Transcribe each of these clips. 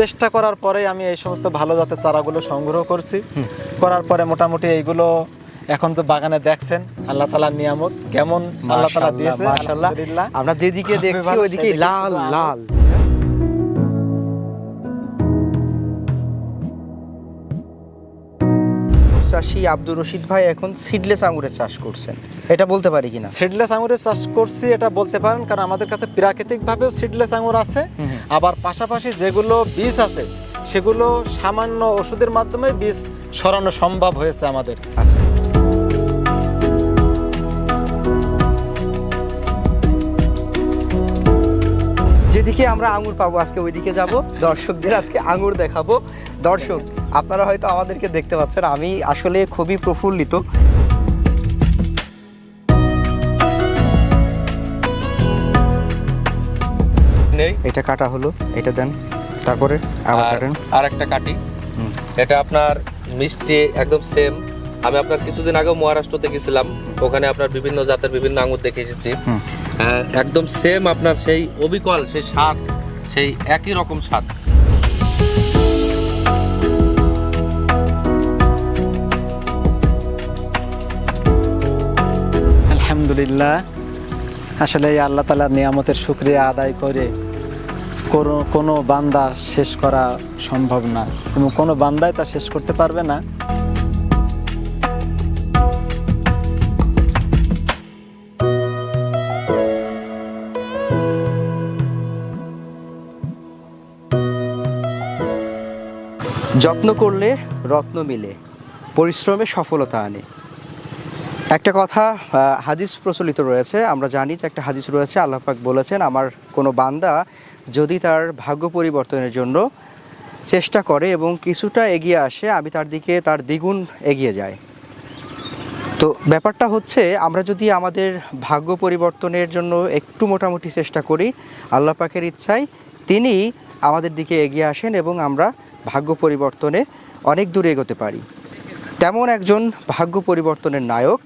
চেষ্টা করার পরে আমি এই সমস্ত ভালো জাতের চারাগুলো সংগ্রহ করছি। করার পরে মোটামুটি এইগুলো এখন যে বাগানে দেখছেন আল্লাহ তালার নিয়ামত। কেমন আল্লাহ তালা দিয়েছে আমরা যেদিকে দেখছি ওইদিকে লাল লাল। চাষি আব্দুর রশিদ ভাই এখন সিডলেস আঙুরের চাষ করছেন। এটা বলতে পারি কিনা? সিডলেস আঙুরের চাষ করছি এটা বলতে পারেন কারণ আমাদের কাছে প্রাকৃতিক ভাবেও সিডলেস আঙুর আছে। আবার পাশাপাশি যেগুলো বীজ আছে সেগুলো সামান্য ওষুধের মাধ্যমে বীজ সরানো সম্ভব হয়েছে আমাদের। আচ্ছা। যেদিকে আমরা আঙুর পাবো আজকে ওইদিকে যাব। দর্শকদের আজকে আঙুর দেখাবো। দর্শক আপনারা হয়তো আমাদেরকে দেখতে পাচ্ছেন আমি আসলে খুবই প্রফুল্লিত। নেই? এটা কাটা হলো এটা দেন তারপরে আবার আর কাটেন। আর একটা কাটি এটা আপনার মিষ্টি একদম সেম আমি আপনার কিছুদিন আগেও মহারাষ্ট্রতে গেছিলাম ওখানে আপনার বিভিন্ন জাতের বিভিন্ন আঙুর দেখে এসেছি। একদম সেম আপনার সেই অবিকল সেই স্বাদ সেই একই রকম স্বাদ। আলহামদুলিল্লাহ। আসলে এই আল্লাহ তালার নিয়ামতের শুক্রিয়া আদায় করে কোনো কোনো বান্দা শেষ করা সম্ভব না এবং কোনো বান্দাই তা শেষ করতে পারবে না। যত্ন করলে রত্ন মিলে, পরিশ্রমে সফলতা আনে। একটা কথা হাদিস প্রচলিত রয়েছে। আমরা জানি যে একটা হাদিস রয়েছে, আল্লাহ পাক বলেছেন, আমার কোনো বান্দা যদি তার ভাগ্য পরিবর্তনের জন্য চেষ্টা করে এবং কিছুটা এগিয়ে আসে, আমি তার দিকে, তার দ্বিগুণ এগিয়ে যায় তো ব্যাপারটা হচ্ছে, আমরা যদি আমাদের ভাগ্য পরিবর্তনের জন্য একটু মোটামুটি চেষ্টা করি, আল্লাহ পাকের ইচ্ছায়, তিনি আমাদের দিকে এগিয়ে আসেন এবং আমরা ভাগ্য পরিবর্তনে অনেক দূরে এগোতে পারি। তেমন একজন ভাগ্য পরিবর্তনের নায়ক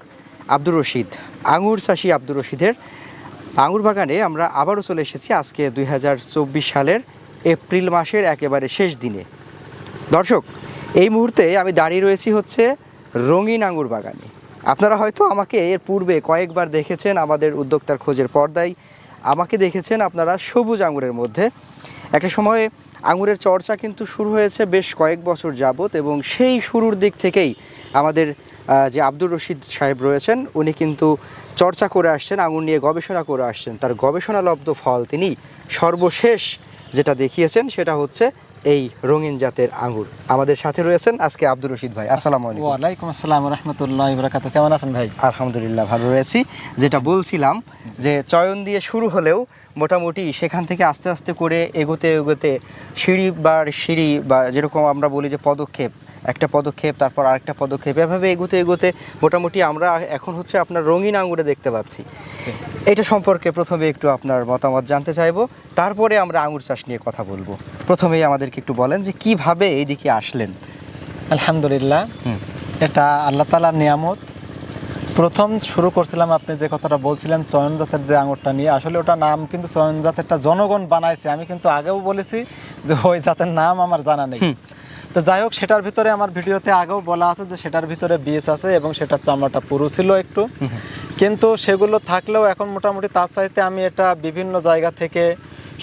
আব্দুর রশিদ, আঙুর চাষি আব্দুর রশিদের। আঙুর বাগানে আমরা আবারও চলে এসেছি আজকে দুই হাজার চব্বিশ সালের এপ্রিল মাসের একেবারে শেষ দিনে। দর্শক, এই মুহূর্তে আমি দাঁড়িয়ে রয়েছি হচ্ছে রঙিন আঙুর বাগানে। আপনারা হয়তো আমাকে এর পূর্বে কয়েকবার দেখেছেন আমাদের উদ্যোক্তার খোঁজের পর্দায়। আমাকে দেখেছেন আপনারা সবুজ আঙুরের মধ্যে। একটা সময়ে আঙুরের চর্চা কিন্তু শুরু হয়েছে বেশ কয়েক বছর যাবত এবং সেই শুরুর দিক থেকেই আমাদের যে আব্দুর রশিদ সাহেব রয়েছেন উনি কিন্তু চর্চা করে আসছেন আঙুর নিয়ে গবেষণা করে আসছেন। তার গবেষণালব্ধ ফল তিনি সর্বশেষ যেটা দেখিয়েছেন সেটা হচ্ছে এই রঙিন জাতের আঙুর। আমাদের সাথে রয়েছেন আজকে আব্দুর রশিদ ভাই। আসসালামু আলাইকুম। ওয়ালাইকুম আসসালাম রহমতুল্লাহ ইবরাকাত কেমন আছেন ভাই? আলহামদুলিল্লাহ ভালো রয়েছি। যেটা বলছিলাম যে চয়ন দিয়ে শুরু হলেও মোটামুটি সেখান থেকে আস্তে আস্তে করে এগোতে এগোতে সিঁড়ি বা সিঁড়ি বা যেরকম আমরা বলি যে পদক্ষেপ একটা পদক্ষেপ তারপর আরেকটা পদক্ষেপ। এভাবে এগোতে এগোতে মোটামুটি আমরা এখন হচ্ছে আপনার রঙিন আঙুরে দেখতে পাচ্ছি। এটা সম্পর্কে প্রথমে একটু আপনার মতামত জানতে চাইব তারপরে আমরা আঙুর চাষ নিয়ে কথা বলব। প্রথমেই আমাদেরকে একটু বলেন যে কীভাবে এইদিকে আসলেন? আলহামদুলিল্লাহ। এটা আল্লাহ তালার নিয়ামত। প্রথম শুরু করছিলাম আপনি যে কথাটা বলছিলেন চয়ন জাতের যে আঙুরটা নিয়ে আসলে ওটা নাম কিন্তু চয়ন জাতেরটা জনগণ বানাইছে। আমি কিন্তু আগেও বলেছি যে ওই জাতের নাম আমার জানা নেই। তো যাই হোক সেটার ভিতরে আমার ভিডিওতে আগেও বলা আছে যে সেটার ভিতরে বীজ আছে এবং সেটার চামড়াটা পুরু ছিল একটু। কিন্তু সেগুলো থাকলেও এখন মোটামুটি তার চাইতে আমি এটা বিভিন্ন জায়গা থেকে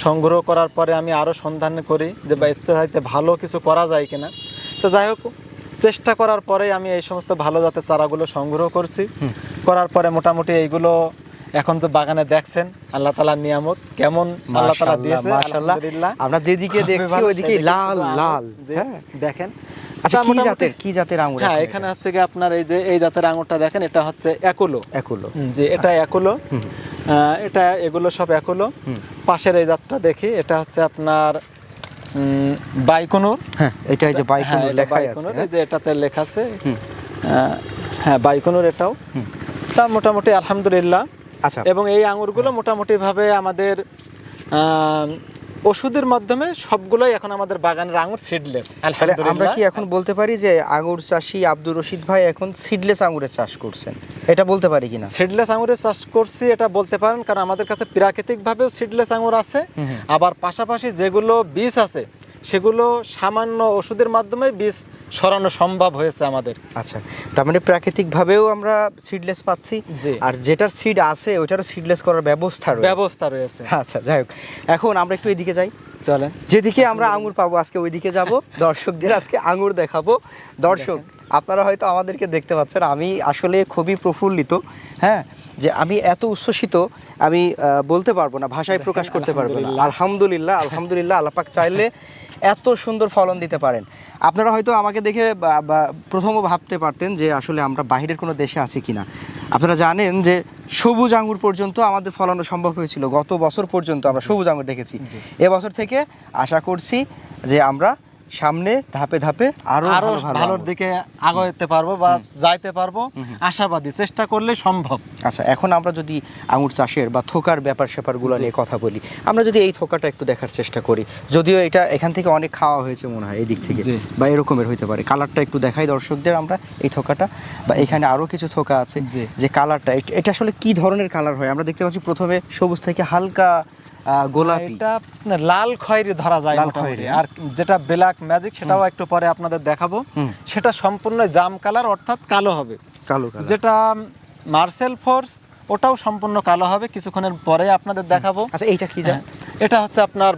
সংগ্রহ করার পরে আমি আরও সন্ধান করি যে বা এর চাইতে ভালো কিছু করা যায় কিনা। তো যাই হোক চেষ্টা করার পরে আমি এই সমস্ত ভালো জাতের চারাগুলো সংগ্রহ করছি। করার পরে মোটামুটি এইগুলো এখন তো বাগানে দেখছেন আল্লাহ তালার নিয়ামত কেমন আল্লাহ তালা দিয়েছে। আলহামদুলিল্লাহ। আমরা যেদিকে দেখছি ওইদিকে লাল লাল হ্যাঁ? দেখেন। আচ্ছা কি জাতের কি জাতের আঙুর হ্যাঁ এখানে হচ্ছে কি আপনার এই যে এই জাতের আঙুরটা দেখেন এটা হচ্ছে একুলো। একুলো। যে এটা একুলো। এটা এগুলো সব একুলো। পাশের এই জাতটা দেখি এটা হচ্ছে আপনার বাইকুনুর। হ্যাঁ এটা যে আছে যে এটাতে লেখা আছে। হ্যাঁ বাইকুনুর এটাও। তা মোটামুটি আলহামদুলিল্লাহ। আচ্ছা। এবং এই আঙুরগুলো মোটামুটি ভাবে আমাদের ওষুধের মাধ্যমে সবগুলোই এখন আমাদের বাগানের আঙুর সিডলেস তাহলে আমরা কি এখন বলতে পারি যে আঙুর চাষি আব্দুর রশিদ ভাই এখন সিডলেস আঙুরের চাষ করছেন? এটা বলতে পারি কিনা? সিডলেস আঙুরের চাষ করছি এটা বলতে পারেন কারণ আমাদের কাছে প্রাকৃতিকভাবেও সিডলেস আঙুর আছে। আবার পাশাপাশি যেগুলো বীজ আছে সেগুলো সামান্য ওষুধের মাধ্যমে বীজ সরানো সম্ভব হয়েছে আমাদের। আচ্ছা তার মানে প্রাকৃতিকভাবেও আমরা সিডলেস পাচ্ছি যে আর যেটার সিড আছে ওইটারও সিডলেস করার ব্যবস্থা রয়েছে। ব্যবস্থা রয়েছে। আচ্ছা যাই হোক এখন আমরা একটু এদিকে যাই। চলেন। যেদিকে আমরা আঙুর পাবো আজকে ওইদিকে যাব দর্শকদের আজকে আঙুর দেখাবো। দর্শক আপনারা হয়তো আমাদেরকে দেখতে পাচ্ছেন আমি আসলে খুবই প্রফুল্লিত হ্যাঁ? যে আমি এত উচ্ছ্বসিত আমি বলতে পারব না ভাষায় প্রকাশ করতে পারব না। আলহামদুলিল্লাহ। আলহামদুলিল্লাহ আল্লাপাক চাইলে এত সুন্দর ফলন দিতে পারেন। আপনারা হয়তো আমাকে দেখে প্রথমও ভাবতে পারতেন যে আসলে আমরা বাইরের কোনো দেশে আছি কিনা। আপনারা জানেন যে সবুজ আঙুর পর্যন্ত আমাদের ফলানো সম্ভব হয়েছিল। গত বছর পর্যন্ত আমরা সবুজ আঙুর দেখেছি। এবছর থেকে আশা করছি যে আমরা সামনে ধাপে ধাপে আরও আরও ভালো ভালো ভালোর দিকে আগাইতে পারব বা যাইতে পারব। আশাবাদী চেষ্টা করলে সম্ভব। আচ্ছা এখন আমরা যদি আঙুর চাষের বা থোকার ব্যাপার স্যাপারগুলো নিয়ে কথা বলি আমরা যদি এই থোকাটা একটু দেখার চেষ্টা করি যদিও এটা এখান থেকে অনেক খাওয়া হয়েছে মনে হয় এই দিক থেকে বা এরকমের হইতে পারে। কালারটা একটু দেখাই দর্শকদের আমরা এই থোকাটা বা এখানে আরও কিছু থোকা আছে। যে কালারটা এটা আসলে কি ধরনের কালার হয়? আমরা দেখতে পাচ্ছি প্রথমে সবুজ থেকে হালকা গোলাপি। এটা লাল খয়েরি ধরা যায় মোটামুটি। আর যেটা ব্ল্যাক ম্যাজিক সেটাও একটু পরে আপনাদের দেখাবো। সেটা সম্পূর্ণ জাম কালার অর্থাৎ কালো হবে। কালো যেটা মার্সেল ফোর্স ওটাও সম্পূর্ণ কালো হবে কিছুক্ষণের পরে আপনাদের দেখাবো। আচ্ছা এইটা কি জান এটা হচ্ছে আপনার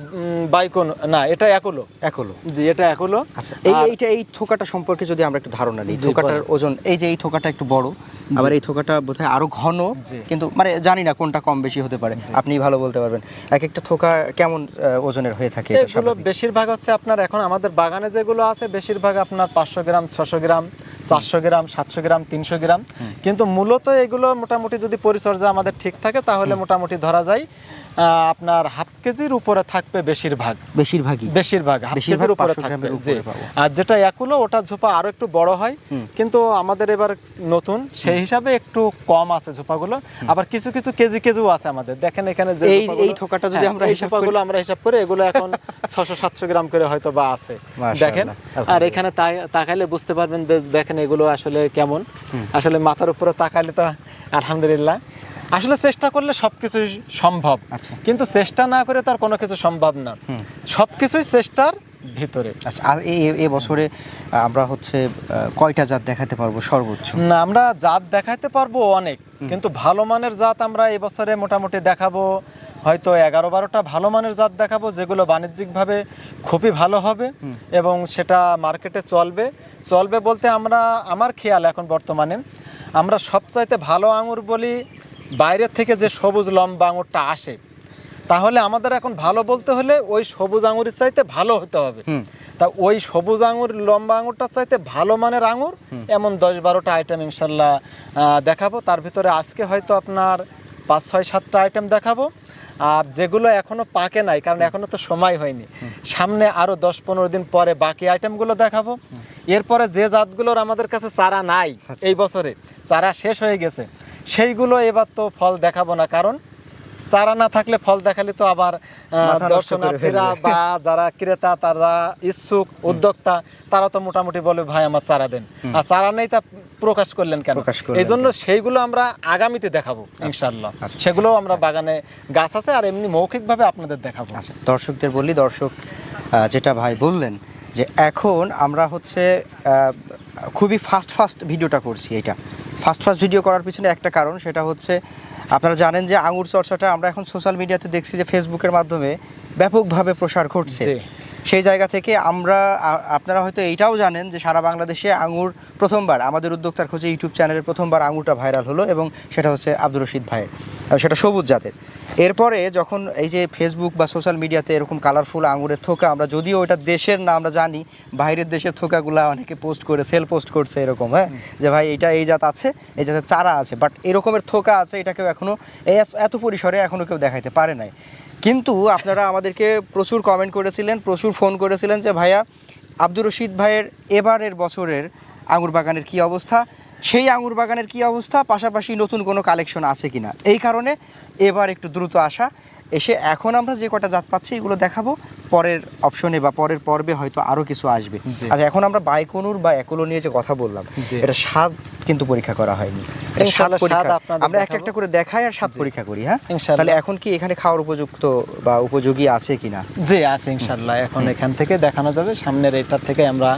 বাইকন না এটা একুলো একলো জি এটা একুলো আচ্ছা এই এইটা এই থোকাটা সম্পর্কে যদি আমরা একটু ধারণা নিই থোকাটার ওজন এই যে এই থোকাটা একটু বড় আবার এই থোকাটা বোধহয় আরও ঘন কিন্তু মানে জানি না কোনটা কম বেশি হতে পারে আপনি ভালো বলতে পারবেন। এক একটা থোকা কেমন ওজনের হয়ে থাকে এগুলো বেশিরভাগ হচ্ছে আপনার এখন আমাদের বাগানে যেগুলো আছে বেশিরভাগ আপনার পাঁচশো গ্রাম ছশো গ্রাম। চারশো গ্রাম সাতশো গ্রাম তিনশো গ্রাম। কিন্তু মূলত এগুলো মোটামুটি যদি পরিচর্যা আমাদের ঠিক থাকে তাহলে মোটামুটি ধরা যায় আপনার হাফ কেজির উপরে থাকবে বেশিরভাগ। বেশিরভাগই? বেশিরভাগ হাফ কেজির উপরে থাকবে আর যেটা একুলো ওটা ঝোপা আরও একটু বড় হয় কিন্তু আমাদের এবার নতুন সেই হিসাবে একটু কম আছে ঝোপাগুলো। আবার কিছু কিছু কেজি কেজিও আছে আমাদের। দেখেন এখানে যে এই- এই থোকাটা যদি হ্যাঁ, আমরা এই ঝোপাগুলো আমরা হিসাব করে এগুলো এখন ছশো সাতশো গ্রাম করে হয়তো বা আছে দেখেন? আর এখানে তাকাইলে বুঝতে পারবেন যে- দেখেন এগুলো আসলে কেমন। আসলে মাথার উপরে তাকাইলে তো আলহামদুলিল্লাহ। আসলে চেষ্টা করলে সবকিছু সম্ভব। আচ্ছা। কিন্তু চেষ্টা না করে তার কোনো কিছু সম্ভব না। সবকিছুই চেষ্টার ভিতরে। আচ্ছা আর এই এই বছরে আমরা হচ্ছে কয়টা জাত দেখাতে পারব সর্বোচ্চ? না আমরা জাত দেখাতে পারব অনেক। কিন্তু ভালো মানের জাত আমরা এবছরে মোটামুটি দেখাবো হয়তো এগারো বারোটা ভালো মানের জাত দেখাবো যেগুলো বাণিজ্যিকভাবে খুবই ভালো হবে এবং সেটা মার্কেটে চলবে। চলবে বলতে আমরা আমার খেয়াল এখন বর্তমানে আমরা সবচাইতে ভালো আঙুর বলি বাইরের থেকে যে সবুজ লম্বা আঙুরটা আসে। তাহলে আমাদের এখন ভালো বলতে হলে ওই সবুজ আঙুরের চাইতে ভালো হতে হবে। তা ওই সবুজ আঙুর লম্বা আঙুরটার চাইতে ভালো মানের আঙুর এমন দশ বারোটা আইটেম ইনশাল্লাহ দেখাবো। তার ভিতরে আজকে হয়তো আপনার পাঁচ ছয় সাতটা আইটেম দেখাবো। আর যেগুলো এখনও পাকে নাই কারণ এখনও তো সময় হয়নি। সামনে আরও দশ পনেরো দিন পরে বাকি আইটেমগুলো দেখাবো। এরপরে যে জাতগুলোর আমাদের কাছে চারা নাই এই বছরে চারা শেষ হয়ে গেছে। সেইগুলো এবার তো ফল দেখাবো না কারণ চারা না থাকলে ফল দেখালে তো আবার দর্শনার্থীরা বা যারা ক্রেতা তারা ইচ্ছুক উদ্যোক্তা তারা তো মোটামুটি বলে ভাই আমার চারা দেন। আর চারা নেই তা প্রকাশ করলেন কেন? এই জন্য সেইগুলো আমরা আগামীতে দেখাবো ইনশাল্লাহ আচ্ছা। সেগুলো আমরা বাগানে গাছ আছে আর এমনি মৌখিকভাবে আপনাদের দেখাবো। আচ্ছা দর্শকদের বলি দর্শক যেটা ভাই বললেন যে এখন আমরা হচ্ছে আহ, খুবই ফাস্ট ফাস্ট ভিডিওটা করছি এটা। ফাস্ট ফাস্ট ভিডিও করার পিছনে একটা কারণ সেটা হচ্ছে আপনারা জানেন যে আঙুর চর্চাটা আমরা এখন সোশ্যাল মিডিয়াতে দেখছি যে ফেসবুকের মাধ্যমে ব্যাপকভাবে প্রসার ঘটছে। সেই জায়গা থেকে আমরা আপনারা হয়তো এইটাও জানেন যে সারা বাংলাদেশে আঙুর প্রথমবার আমাদের উদ্যোক্তার খোঁজে ইউটিউব চ্যানেলে প্রথমবার আঙুরটা ভাইরাল হলো এবং সেটা হচ্ছে আব্দুর রশিদ ভাইয়ের আর সেটা সবুজ জাতের। এরপরে যখন এই যে ফেসবুক বা সোশ্যাল মিডিয়াতে এরকম কালারফুল আঙুরের থোকা আমরা যদিও ওটা দেশের না আমরা জানি বাইরের দেশের থোকাগুলো অনেকে পোস্ট করে সেল পোস্ট করছে এরকম হ্যাঁ? যে ভাই এটা এই জাত আছে এই জাতের চারা আছে বাট এরকমের থোকা আছে এটা কেউ এখনও এত পরিসরে এখনও কেউ দেখাইতে পারে নাই। কিন্তু আপনারা আমাদেরকে প্রচুর কমেন্ট করেছিলেন, প্রচুর ফোন করেছিলেন যে, ভাইয়া, আব্দুর রশিদ ভাইয়ের এবারের বছরের আঙুর বাগানের কি অবস্থা? সেই আঙুর বাগানের কি অবস্থা? পাশাপাশি নতুন কোনো কালেকশন আছে কিনা? এই কারণে এবার একটু দ্রুত আসা। এসে এখন আমরা যে কটা জাত পাচ্ছি এগুলো দেখাবো। পরের অপশনে বা পরের পর্বে হয়তো আরও কিছু আসবে। আচ্ছা এখন আমরা বাইকনুর বা একলো নিয়ে যে কথা বললাম এটা স্বাদ কিন্তু পরীক্ষা করা হয়নি। এটা আমরা একটা একটা করে দেখাই আর স্বাদ পরীক্ষা করি হ্যাঁ? তাহলে এখন কি এখানে খাওয়ার উপযুক্ত বা উপযোগী আছে কিনা? জি আছে ইনশাল্লাহ এখন এখান থেকে দেখানো যাবে। সামনের এটার থেকে আমরা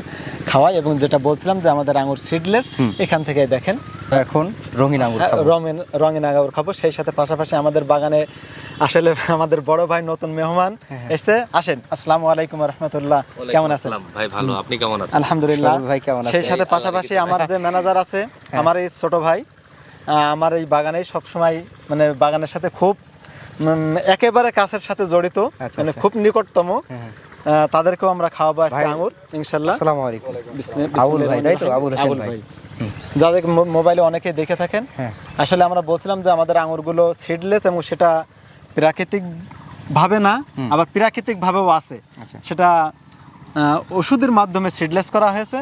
খাওয়াই এবং যেটা বলছিলাম যে আমাদের আঙুর সিডলেস এখান থেকে দেখেন। এখন রঙিন আঙুর হ্যাঁ, খাব। রঙিন রঙিন আঙুর খাব। সেই সাথে পাশাপাশি আমাদের বাগানে আসলে আমাদের বড় ভাই নতুন মেহমান হ্যাঁ, এসছে। আসেন আসসালামু আলাইকুম রহমতুল্লাহ। কেমন আছেন? ভাই ভালো। আপনি কেমন আছেন? আলহামদুলিল্লাহ। ভাই কেমন আছেন? সেই সাথে পাশাপাশি আমার যে ম্যানেজার আছে হ্যাঁ। আমার এই ছোট ভাই আমার এই বাগানে সব সময় মানে বাগানের সাথে খুব একেবারে কাছের সাথে জড়িত আচ্ছা, মানে আচ্ছা। খুব নিকটতম। হ্যাঁ। তাদেরকেও আমরা খাওয়াবো আজকে আঙুর ইনশাল্লাহ। আসসালামু আলাইকুম। আবুল ভাই তাই তো? আবুল ভাই। যাদের মোবাইলে অনেকে দেখে থাকেন হ্যাঁ। আসলে আমরা বলছিলাম যে আমাদের আঙুরগুলো সিডলেস এবং সেটা প্রাকৃতিক ভাবে না আবার প্রাকৃতিক ভাবেও আছে। আচ্ছা। সেটা ওষুধের মাধ্যমে সিডলেস করা হয়েছে।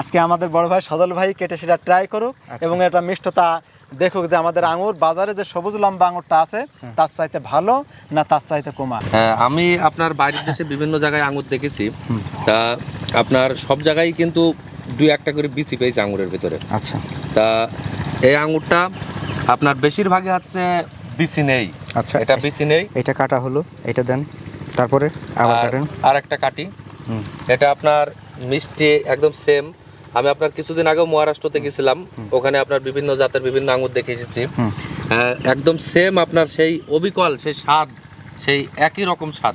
আজকে আমাদের বড় ভাই সজল ভাই কেটে সেটা ট্রাই করুক আচ্ছা। এবং এটা মিষ্টতা দেখুক যে আমাদের আঙুর বাজারে যে সবুজ লম্বা আঙুরটা আছে তার চাইতে ভালো না তার চাইতে কমা? হ্যাঁ, আমি আপনার বাইরের দেশে বিভিন্ন জায়গায় আঙুর দেখেছি। তা আপনার সব জায়গায় কিন্তু দুই একটা করে বিচি পেয়েছে আঙুরের ভিতরে। আচ্ছা। তা এই আঙুরটা আপনার বেশিরভাগই হচ্ছে বিচি নেই। আচ্ছা এটা বিচি নেই। এটা কাটা হলো এটা দেন তারপরে আবার আর- কাটেন। আর একটা কাটি এটা আপনার মিষ্টি একদম সেম আমি আপনার কিছুদিন আগেও মহারাষ্ট্রতে গেছিলাম ওখানে আপনার বিভিন্ন জাতের বিভিন্ন আঙুর দেখে এসেছি। একদম সেম আপনার সেই অবিকল সেই স্বাদ সেই একই রকম স্বাদ।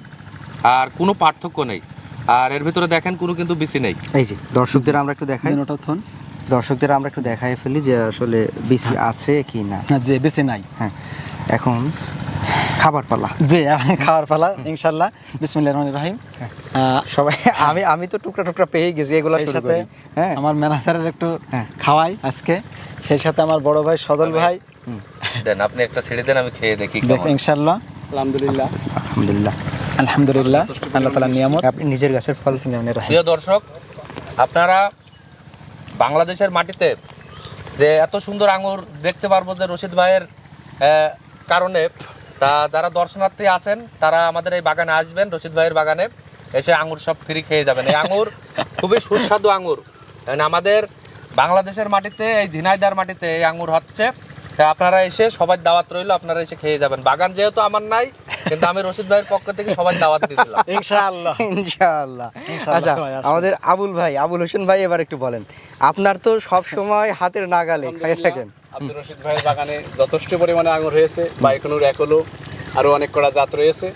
আর কোনো পার্থক্য নেই। আর এর ভিতরে দেখেন কোনো কিন্তু বিচি নেই। এই যে দর্শকদের আমরা একটু দেখাই। ওটা থন দর্শকদের আমরা একটু দেখাই ফেলি যে আসলে বিসি আছে কি না। না, যে বেশি নাই। হ্যাঁ এখন খাবার পালা। জি এখন খাওয়ার পালা ইনশাল্লাহ বিসমিল্লাহ রহমান রহিম। সবাই আমি আমি তো টুকরা টুকরা পেয়ে গেছি এগুলো সাথে হ্যাঁ। আমার ম্যানেজারের একটু হ্যাঁ। খাওয়াই আজকে। সেই সাথে আমার বড় ভাই সজল ভাই দেন আপনি একটা ছেড়ে দেন আমি খেয়ে দেখি দেখ ইনশাল্লাহ আলহামদুলিল্লাহ। আলহামদুলিল্লাহ। আল্লাহ তালা নিয়ামত। আপনি নিজের গাছের ফল প্রিয় দর্শক, আপনারা বাংলাদেশের মাটিতে যে এত সুন্দর আঙুর দেখতে পারব যে রশিদ ভাইয়ের কারণে, তা যারা দর্শনার্থী আছেন, তারা আমাদের এই বাগানে আসবেন, রশিদ ভাইয়ের বাগানে। এসে আঙুর সব ফ্রি খেয়ে যাবেন। এই আঙুর খুবই সুস্বাদু আঙুর। আমাদের বাংলাদেশের মাটিতে, এই ঝিনাইদার মাটিতে এই আঙুর হচ্ছে। তা আপনারা এসে সবাই দাওয়াত রইল, আপনারা এসে খেয়ে যাবেন। বাগান যেহেতু আমার নাই কিন্তু আমি রশিদ ভাইয়ের পক্ষ থেকে সবাই দাওয়াত দিয়ে দিলাম। ইনশাআল্লাহ। ইনশাআল্লাহ। ইনশাআল্লাহ আচ্ছা আমাদের আবুল ভাই আবুল হোসেন ভাই এবার একটু বলেন। আপনার তো সব সময় হাতের নাগালে খাই থাকেন আব্দুর রশিদ ভাইয়ের বাগানে যথেষ্ট পরিমাণে আঙুর হয়েছে বাইকনুর একলো আরও অনেক কটা জাত রয়েছে।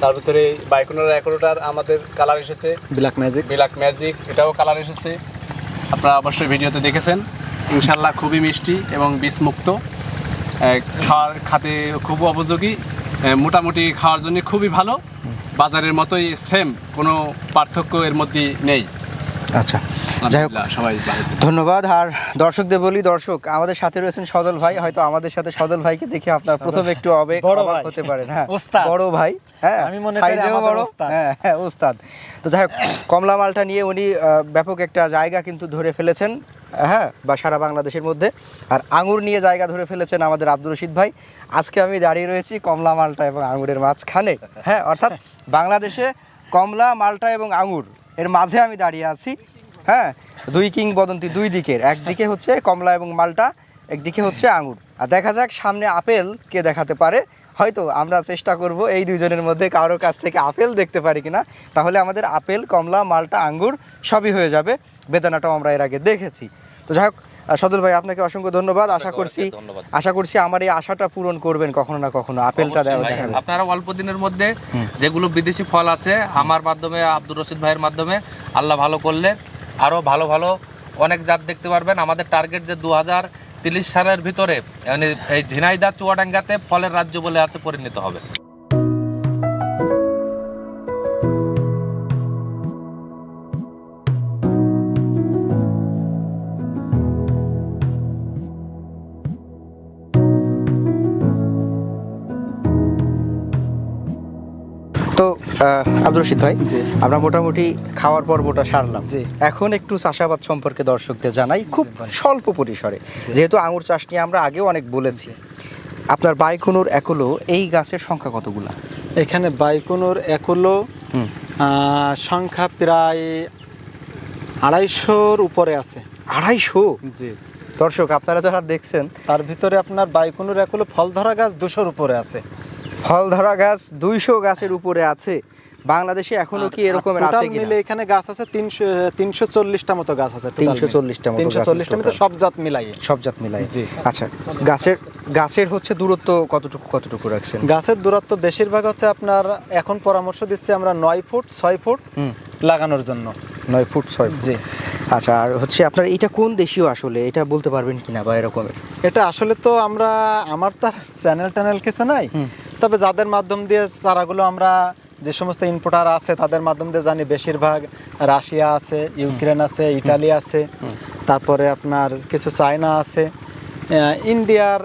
তার ভিতরে এই বাইকনুর একলোটার আমাদের কালার এসেছে। ব্ল্যাক ম্যাজিক বিলাক ম্যাজিক এটাও কালার এসেছে। আপনারা অবশ্যই ভিডিওতে দেখেছেন। ইনশাল্লাহ খুবই মিষ্টি এবং বিষমুক্ত। খাওয়ার খাতে খুব উপযোগী। মোটামুটি খাওয়ার জন্য খুবই ভালো। বাজারের মতোই সেম কোনো পার্থক্য এর মধ্যে নেই। আচ্ছা যাই হোক। সবাই ধন্যবাদ। আর দর্শকদের বলি দর্শক আমাদের সাথে রয়েছেন সজল ভাই হয়তো আমাদের সাথে সজল ভাইকে দেখে আপনার প্রথমে একটু অবাক হতে পারেন হ্যাঁ বড় ভাই হ্যাঁ আমি মনে করি বড় হ্যাঁ হ্যাঁ ওস্তাদ। তো যাই হোক কমলা মালটা নিয়ে উনি ব্যাপক একটা জায়গা কিন্তু ধরে ফেলেছেন হ্যাঁ বা সারা বাংলাদেশের মধ্যে। আর আঙুর নিয়ে জায়গা ধরে ফেলেছেন আমাদের আব্দুর রশিদ ভাই। আজকে আমি দাঁড়িয়ে রয়েছি কমলা মালটা এবং আঙুরের মাঝখানে হ্যাঁ অর্থাৎ বাংলাদেশে কমলা মালটা এবং আঙুর। এর মাঝে আমি দাঁড়িয়ে আছি হ্যাঁ? দুই কিংবদন্তি দুই দিকের। একদিকে হচ্ছে কমলা এবং মালটা, একদিকে হচ্ছে আঙুর। আর দেখা যাক সামনে আপেল কে দেখাতে পারে। হয়তো আমরা চেষ্টা করব এই দুজনের মধ্যে কারোর কাছ থেকে আপেল দেখতে পারি কিনা। তাহলে আমাদের আপেল, কমলা, মালটা আঙ্গুর সবই হয়ে যাবে। বেদানাটাও আমরা এর আগে দেখেছি। তো যাই হোক সদর ভাই আপনাকে অসংখ্য ধন্যবাদ। আশা করছি আশা করছি আমার এই আশাটা পূরণ করবেন কখনো না কখনো। আপেলটা দেখাবেন আপনারা অল্প দিনের মধ্যে যেগুলো বিদেশি ফল আছে আমার মাধ্যমে আব্দুর রশিদ ভাইয়ের মাধ্যমে আল্লাহ ভালো করলে আরও ভালো ভালো অনেক জাত দেখতে পারবেন। আমাদের টার্গেট যে দু হাজার তিরিশ সালের ভিতরে মানে এই ঝিনাইদা চুয়াডাঙ্গাতে ফলের রাজ্য বলে আছে পরিণত হবে। তো আব্দুর রশিদ ভাই আমরা মোটামুটি খাওয়ার পর্বটা সারলাম। এখন একটু চাষাবাদ সম্পর্কে দর্শকদের জানাই খুব স্বল্প পরিসরে। যেহেতু আঙুর চাষ নিয়ে আমরা আগেও অনেক বলেছি। আপনার বাইকুনুর একলো এই গাছের সংখ্যা কতগুলা? এখানে বাইকুনোর একলো সংখ্যা প্রায় আড়াইশোর উপরে আছে। আড়াইশো? জি। দর্শক আপনারা যারা দেখছেন তার ভিতরে আপনার বাইকুনুর একলো ফল ধরা গাছ দুশোর উপরে আছে। ফল ধরা গাছ দুইশো গাছের উপরে আছে। বাংলাদেশে এখনও কি এরকম আছে মিলে এখানে গাছ আছে তিনশো তিনশো চল্লিশটা মতো গাছ আছে 340 টা মতো তিনশো চল্লিশটা মতো সব জাত মিলাই। সব জাত মিলাই। জি। আচ্ছা গাছের গাছের হচ্ছে দূরত্ব কতটুকু কতটুকু রাখছেন? গাছের দূরত্ব বেশিরভাগ হচ্ছে আপনার এখন পরামর্শ দিচ্ছি আমরা নয় ফুট ছয় ফুট লাগানোর জন্য। নয় ফুট ছয় ফুট। জি। আচ্ছা আর হচ্ছে আপনার এটা কোন দেশীয় আসলে? এটা বলতে পারবেন কিনা বা এরকমের? এটা আসলে তো আমরা আমার তো চ্যানেল ট্যানেল কিছু নাই। তবে যাদের মাধ্যম দিয়ে চারাগুলো আমরা যে সমস্ত ইনপুটার আছে তাদের মাধ্যম দিয়ে জানি বেশিরভাগ রাশিয়া আছে ইউক্রেন আছে ইটালি আছে তারপরে আপনার কিছু চায়না আছে ইন্ডিয়ার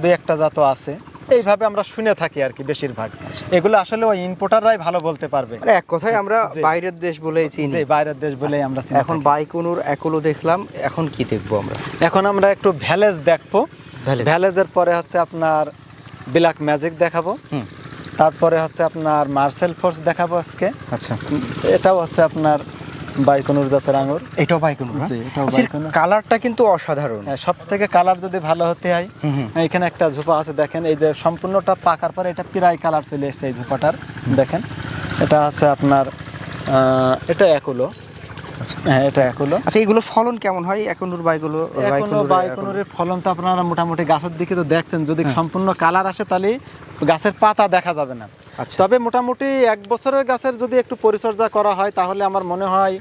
দুই একটা জাত আছে। এইভাবে আমরা শুনে থাকি আর কি বেশিরভাগ। এগুলো আসলে ওই ইনপুটাররাই ভালো বলতে পারবে। এক কথায় আমরা বাইরের দেশ বলেই চিনি। বাইরের দেশ বলেই আমরা এখন। বাইকুনুর একলো দেখলাম এখন কি দেখব আমরা? এখন আমরা একটু ভ্যালেজ দেখব। ভ্যালেজের পরে হচ্ছে আপনার ব্ল্যাক ম্যাজিক দেখাবো। তারপরে হচ্ছে আপনার মার্সেল ফোর্স দেখাবো আজকে। আচ্ছা। এটাও হচ্ছে আপনার বাইকনুর জাতের আঙুর এটাও বাইকুনুর জি, এটাও বাইকুনুর। কালারটা কিন্তু অসাধারণ। সব থেকে কালার যদি ভালো হতে হয়। এখানে একটা ঝোপা আছে দেখেন এই যে সম্পূর্ণটা পাকার পরে এটা প্রায় কালার চলে এসেছে এই ঝোপাটার দেখেন। এটা হচ্ছে আপনার এটা একুলো। আচ্ছা। হ্যাঁ এটা একুলো আচ্ছা এগুলো ফলন কেমন হয়? একুনুর বাইকুনুরের বাইকুনুরের ফলন তো আপনারা মোটামুটি গাছের দিকে তো দেখছেন। যদি সম্পূর্ণ কালার আসে তাহলে গাছের পাতা দেখা যাবে না। আচ্ছা। তবে মোটামুটি এক বছরের গাছের যদি একটু পরিচর্যা করা হয় তাহলে আমার মনে হয়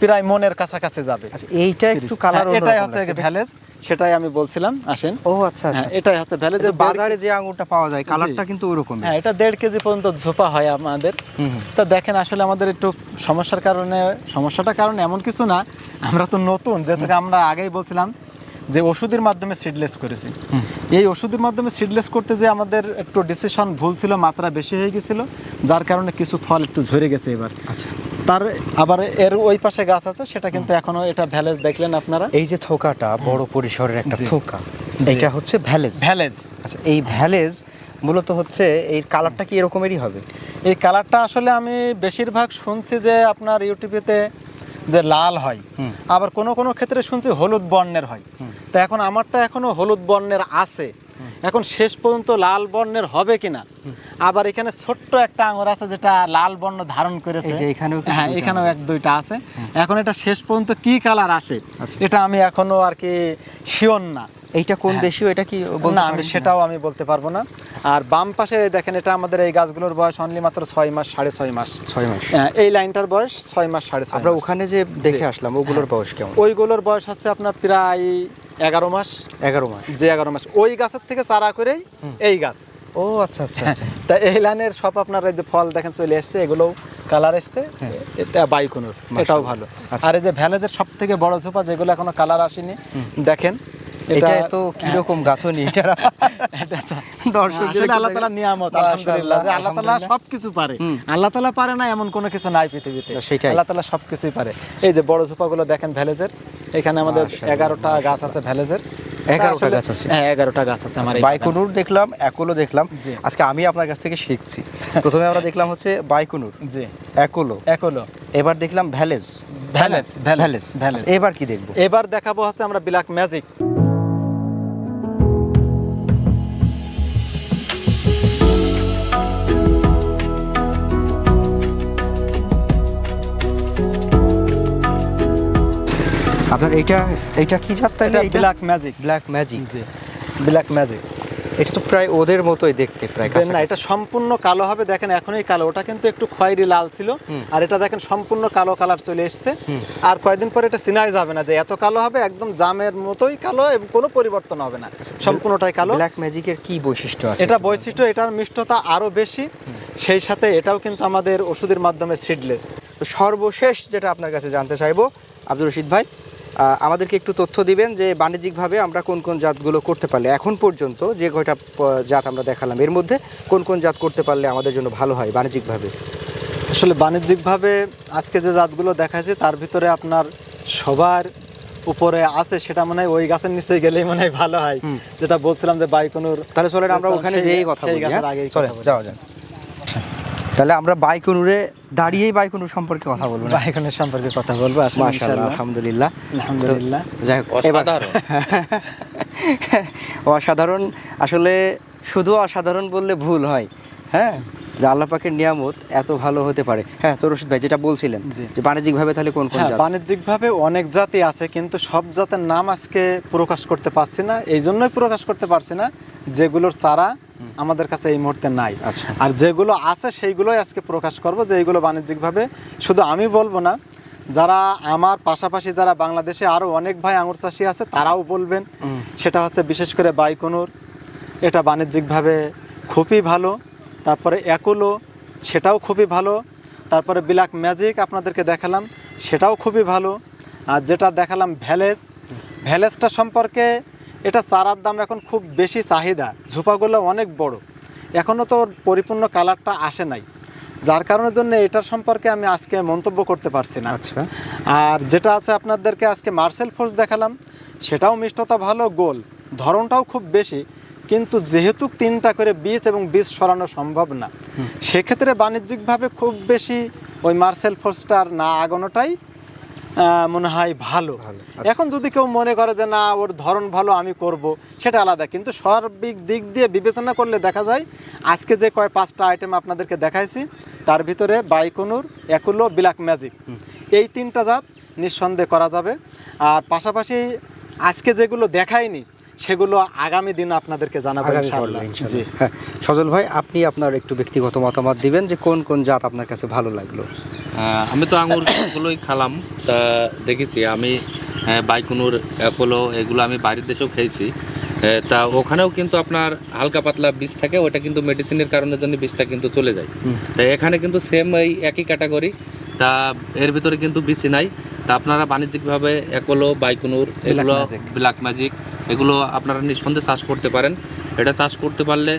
প্রায় মনের কাছাকাছি যাবে। আচ্ছা এইটা একটু কালার হ্যাঁ, এটাই হচ্ছে ভ্যালেজ সেটাই আমি বলছিলাম আসেন। ও আচ্ছা আচ্ছা। হ্যাঁ, এটাই হচ্ছে ভ্যালেজ বাজারে যে আঙুরটা পাওয়া যায় কালারটা কিন্তু ওরকম হ্যাঁ এটা দেড় কেজি পর্যন্ত ঝোপা হয় আমাদের। তো দেখেন আসলে আমাদের একটু সমস্যার কারণে সমস্যাটা কারণে এমন কিছু না আমরা তো নতুন যেহেতু আমরা আগেই বলছিলাম যে ওষুধের মাধ্যমে সিডলেস করেছি। এই ওষুধের মাধ্যমে সিডলেস করতে যে আমাদের একটু ডিসিশন ভুল ছিল মাত্রা বেশি হয়ে গেছিল যার কারণে কিছু ফল একটু ঝরে গেছে এবার। আচ্ছা। তার আবার এর ওই পাশে গাছ আছে সেটা কিন্তু এখনও এটা ভ্যালেজ দেখলেন আপনারা? এই যে থোকাটা বড় পরিসরের একটা থোকা এটা হচ্ছে ভ্যালেজ। ভ্যালেজ। আচ্ছা এই ভ্যালেজ মূলত হচ্ছে এই কালারটা কি এরকমেরই হবে? এই কালারটা আসলে আমি বেশিরভাগ শুনছি যে আপনার ইউটিউবেতে যে লাল হয়। আবার কোনো কোনো ক্ষেত্রে শুনছি হলুদ বর্ণের হয়। তো এখন আমারটা এখনও হলুদ বর্ণের আছে। এখন শেষ পর্যন্ত লাল বর্ণের হবে কিনা? আবার এখানে ছোট্ট একটা আঙুর আছে যেটা লাল বর্ণ ধারণ করেছে। হ্যাঁ এখানেও এক দুইটা আছে। এখন এটা শেষ পর্যন্ত কি কালার আসে? আচ্ছা। এটা আমি এখনও আর কি শিওর না। এইটা কোন দেশীয় এটা কি না আমি সেটাও আমি বলতে পারব না। আর বাম পাশে দেখেন এটা আমাদের এই গাছগুলোর বয়স অনলি মাত্র ছয় মাস সাড়ে ছয় মাস। ছয় মাস। হ্যাঁ, এই লাইনটার বয়স ছয় মাস সাড়ে ছয় আমরা ওখানে যে দেখে আসলাম ওগুলোর বয়স কেমন? ওইগুলোর বয়স হচ্ছে আপনার প্রায় এগারো মাস। এগারো মাস। যে এগারো মাস। ওই গাছের থেকে চারা করেই এই গাছ। ও আচ্ছা আচ্ছা আচ্ছা। তা এই লাইনের সব আপনার এই যে ফল দেখেন চলে এসছে এগুলোও কালার এসছে। এটা বাইকুনুর এটাও ভালো। আচ্ছা। আর এই যে ভ্যালেজের সব থেকে বড় ঝোপা যেগুলো এখনও কালার আসেনি দেখেন এটা তো কীরকম গাছনি এটা দর্শকদের আল্লাহ তালা নিয়ামত আলহামদুলিল্লাহ যে আল্লাহ তালা। সবকিছু পারে। আল্লাহ তালা পারে না এমন কোনো কিছু নাই পৃথিবীতে। সেটাই। আল্লাহ তালা সবকিছুই পারে। এই যে বড় ঝোপাগুলো দেখেন ভ্যালেজের এখানে আমাদের এগারোটা গাছ আছে ভ্যালেজের। 11টা গাছ আছে? হ্যাঁ এগারোটা গাছ আছে আমার বাইকুনুর দেখলাম একলো দেখলাম। আজকে আমি আপনার কাছ থেকে শিখছি। প্রথমে আমরা দেখলাম হচ্ছে বাইকুনুর। জি। একলো একলো এবার দেখলাম ভ্যালেজ। ভ্যালেজ ভ্যালেজ ভ্যালেজ আচ্ছা, এবার কি দেখব? এবার দেখাবো হচ্ছে আমরা ব্ল্যাক ম্যাজিক। আপনার এটা এটা কি এটা ব্ল্যাক ম্যাজিক ব্ল্যাক ম্যাজিক জি। ব্ল্যাক ম্যাজিক এটা তো প্রায় ওদের মতোই দেখতে প্রায় না এটা সম্পূর্ণ কালো হবে। দেখেন এখনই কালো। ওটা কিন্তু একটু খয়েরি লাল ছিল। আর এটা দেখেন সম্পূর্ণ কালো কালার চলে এসছে। আর কয়েকদিন পরে এটা চিনাই যাবে না যে এত কালো হবে একদম জামের মতোই কালো এবং কোনো পরিবর্তন হবে না। সম্পূর্ণটাই কালো। ব্ল্যাক ম্যাজিকের কি বৈশিষ্ট্য আছে? এটা বৈশিষ্ট্য এটার মিষ্টতা আরও বেশি। সেই সাথে এটাও কিন্তু আমাদের ওষুধের মাধ্যমে সিডলেস তো সর্বশেষ যেটা আপনার কাছে জানতে চাইব আব্দুর রশিদ ভাই আমাদেরকে একটু তথ্য দিবেন যে বাণিজ্যিকভাবে আমরা কোন কোন জাতগুলো করতে পারলে এখন পর্যন্ত যে কয়টা জাত আমরা দেখালাম এর মধ্যে কোন কোন জাত করতে পারলে আমাদের জন্য ভালো হয় বাণিজ্যিকভাবে আসলে বাণিজ্যিকভাবে আজকে যে জাতগুলো দেখাচ্ছে তার ভিতরে আপনার সবার উপরে আছে সেটা মনে হয় ওই গাছের নিচে গেলেই মনে হয় ভালো হয় যেটা বলছিলাম যে বাইকনুর তাহলে চলেন আমরা ওখানে যেই কথা বলি হ্যাঁ? বলি। যাওয়া যাক তাহলে আমরা বাইকুনুরে দাঁড়িয়েই বাইকুনুর সম্পর্কে কথা বলব না? বাইকনের সম্পর্কে কথা বলব মাশাআল্লাহ আলহামদুলিল্লাহ। আলহামদুলিল্লাহ। যাই হোক অসাধারণ। অসাধারণ আসলে শুধু অসাধারণ বললে ভুল হয় হ্যাঁ? যে আল্লাহ পাকের নিয়ামত এত ভালো হতে পারে। হ্যাঁ তো রশিদ ভাই যেটা বলছিলেন যে বাণিজ্যিকভাবে তাহলে কোন কোন হ্যাঁ বাণিজ্যিকভাবে অনেক জাতি আছে কিন্তু সব জাতের নাম আজকে প্রকাশ করতে পারছি না। এই জন্যই প্রকাশ করতে পারছি না যেগুলোর চারা আমাদের কাছে এই মুহূর্তে নাই। আচ্ছা। আর যেগুলো আছে সেইগুলোই আজকে প্রকাশ করব যে এইগুলো বাণিজ্যিকভাবে। শুধু আমি বলব না যারা আমার পাশাপাশি যারা বাংলাদেশে আরও অনেক ভাই আঙুর চাষি আছে তারাও বলবেন সেটা হচ্ছে বিশেষ করে বাইকনুর। এটা বাণিজ্যিকভাবে খুবই ভালো। তারপরে একুলো সেটাও খুবই ভালো। তারপরে ব্ল্যাক ম্যাজিক আপনাদেরকে দেখালাম সেটাও খুবই ভালো। আর যেটা দেখালাম ভ্যালেজ ভ্যালেজটা সম্পর্কে এটা চারার দাম এখন খুব বেশি চাহিদা ঝোপাগুলো অনেক বড়। এখনও তো পরিপূর্ণ কালারটা আসে নাই। যার কারণের জন্য এটার সম্পর্কে আমি আজকে মন্তব্য করতে পারছি না। আচ্ছা। আর যেটা আছে আপনাদেরকে আজকে মার্সেল ফোর্স দেখালাম সেটাও মিষ্টতা ভালো গোল। ধরনটাও খুব বেশি কিন্তু যেহেতু তিনটা করে বীজ এবং বীজ সরানো সম্ভব না সেক্ষেত্রে বাণিজ্যিকভাবে খুব বেশি ওই মার্সেল ফোর্সটার না আগানোটাই মনে হয় ভালো। ভালো, এখন যদি কেউ মনে করে যে না ওর ধরন ভালো আমি করব সেটা আলাদা। কিন্তু সার্বিক দিক দিয়ে বিবেচনা করলে দেখা যায় আজকে যে কয় পাঁচটা আইটেম আপনাদেরকে দেখাইছি তার ভিতরে বাইকনুর একুলো ব্ল্যাক ম্যাজিক এই তিনটা জাত নিঃসন্দেহ করা যাবে। আর পাশাপাশি আজকে যেগুলো দেখায়নি সেগুলো আগামী দিন আপনাদেরকে জানাব জি। হ্যাঁ। সজল ভাই আপনি আপনার একটু ব্যক্তিগত মতামত দিবেন যে কোন কোন জাত আপনার কাছে ভালো লাগল? আমি তো আঙুর আঙুরগুলোই খালাম। তা দেখেছি আমি বাইকুনুর অ্যাপোলো এগুলো আমি বাইরের দেশেও খেয়েছি। তা ওখানেও কিন্তু আপনার হালকা পাতলা বীজ থাকে ওটা কিন্তু মেডিসিনের কারণের জন্য বীজটা কিন্তু চলে যায়। তা এখানে কিন্তু সেম এই একই ক্যাটাগরি তা এর ভিতরে কিন্তু বিচি নাই। তা আপনারা বাণিজ্যিকভাবে একলো বাইকুনুর এগুলো ব্ল্যাক ম্যাজিক এগুলো আপনারা নিঃসন্দেহে চাষ করতে পারেন। এটা চাষ করতে পারলে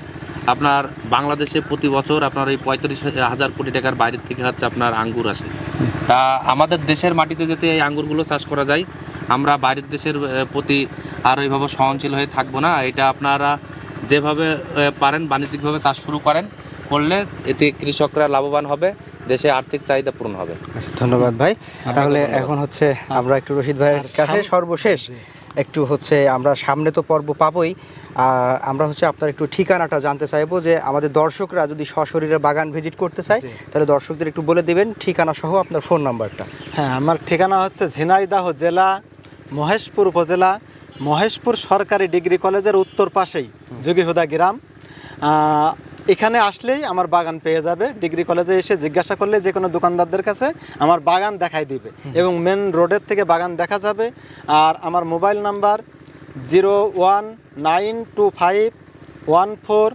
আপনার বাংলাদেশে প্রতি বছর আপনার এই পঁয়ত্রিশ হাজার কোটি টাকার বাইরের থেকে হচ্ছে আপনার আঙ্গুর আসে। তা আমাদের দেশের মাটিতে যাতে এই আঙ্গুরগুলো চাষ করা যায় আমরা বাইরের দেশের প্রতি আর ওইভাবে সহনশীল হয়ে থাকব না। এটা আপনারা যেভাবে পারেন বাণিজ্যিকভাবে চাষ শুরু করেন করলে এতে কৃষকরা লাভবান হবে। দেশে আর্থিক চাহিদা পূরণ হবে। আচ্ছা ধন্যবাদ ভাই। তাহলে এখন হচ্ছে আমরা একটু রশিদ ভাইয়ের কাছে সর্বশেষ একটু হচ্ছে আমরা সামনে তো পর্ব পাবই। আমরা হচ্ছে আপনার একটু ঠিকানাটা জানতে চাইব যে আমাদের দর্শকরা যদি সশরীরে বাগান ভিজিট করতে চায় তাহলে দর্শকদের একটু বলে দেবেন ঠিকানা সহ আপনার ফোন নাম্বারটা। হ্যাঁ আমার ঠিকানা হচ্ছে ঝিনাইদাহ জেলা মহেশপুর উপজেলা মহেশপুর সরকারি ডিগ্রি কলেজের উত্তর পাশেই যোগীহুদা গ্রাম। এখানে আসলেই আমার বাগান পেয়ে যাবে। ডিগ্রি কলেজে এসে জিজ্ঞাসা করলে যে কোনো দোকানদারদের কাছে আমার বাগান দেখাই দিবে। এবং মেন রোডের থেকে বাগান দেখা যাবে। আর আমার mobile number zero one nine two five one four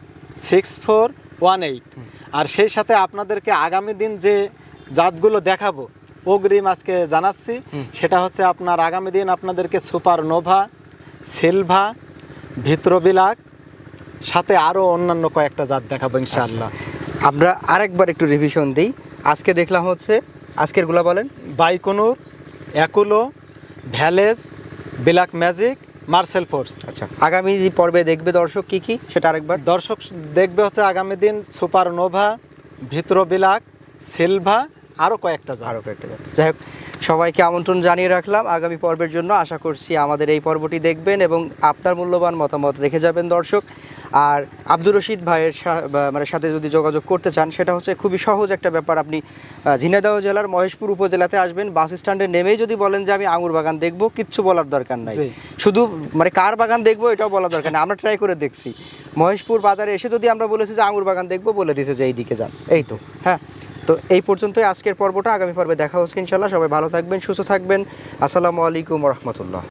six four one eight আর সেই সাথে আপনাদেরকে আগামী দিন যে জাতগুলো দেখাবো অগ্রিম আজকে জানাচ্ছি সেটা হচ্ছে আপনার আগামী দিন আপনাদেরকে সুপার নোভা সিলভা ভিত্রবিলাক সাথে আরও অন্যান্য কয়েকটা জাত দেখাবো ইনশাআল্লাহ। আমরা আরেকবার একটু রিভিশন দিই। আজকে দেখলাম হচ্ছে আজকেরগুলা বলেন। বাইকনুর অ্যাকুলো ভ্যালেজ ব্ল্যাক ম্যাজিক মার্সেল ফোর্স। আচ্ছা আগামী যে পর্বে দেখবে দর্শক কি কি সেটা আরেকবার। দর্শক দেখবে হচ্ছে আগামী দিন সুপার নোভা ভিত্রবিলাক সিলভা আরও কয়েকটা জাত। আরও কয়েকটা জাত। যাই হোক সবাইকে আমন্ত্রণ জানিয়ে রাখলাম। আগামী পর্বের জন্য আশা করছি আমাদের এই পর্বটি দেখবেন এবং আপনার মূল্যবান মতামত রেখে যাবেন দর্শক। আর আব্দুর রশিদ ভাইয়ের মানে সাথে যদি যোগাযোগ করতে চান সেটা হচ্ছে খুবই সহজ একটা ব্যাপার। আপনি ঝিনাইদহ জেলার মহেশপুর উপজেলাতে আসবেন বাস স্ট্যান্ডে নেমেই যদি বলেন যে আমি আঙুর বাগান দেখব কিচ্ছু বলার দরকার নাই। শুধু মানে কার বাগান দেখব এটাও বলা দরকার নেই। আমরা ট্রাই করে দেখছি। মহেশপুর বাজারে এসে যদি আমরা বলেছি যে আঙুর বাগান দেখব বলে দিছে যে এই দিকে যান। এই তো হ্যাঁ। তো এই পর্যন্তই আজকের পর্বটা। আগামী পর্বে দেখা হচ্ছে ইনশাল্লাহ সবাই ভালো থাকবেন, সুস্থ থাকবেন। আসসালামু আলাইকুম রহমতুল্লাহ।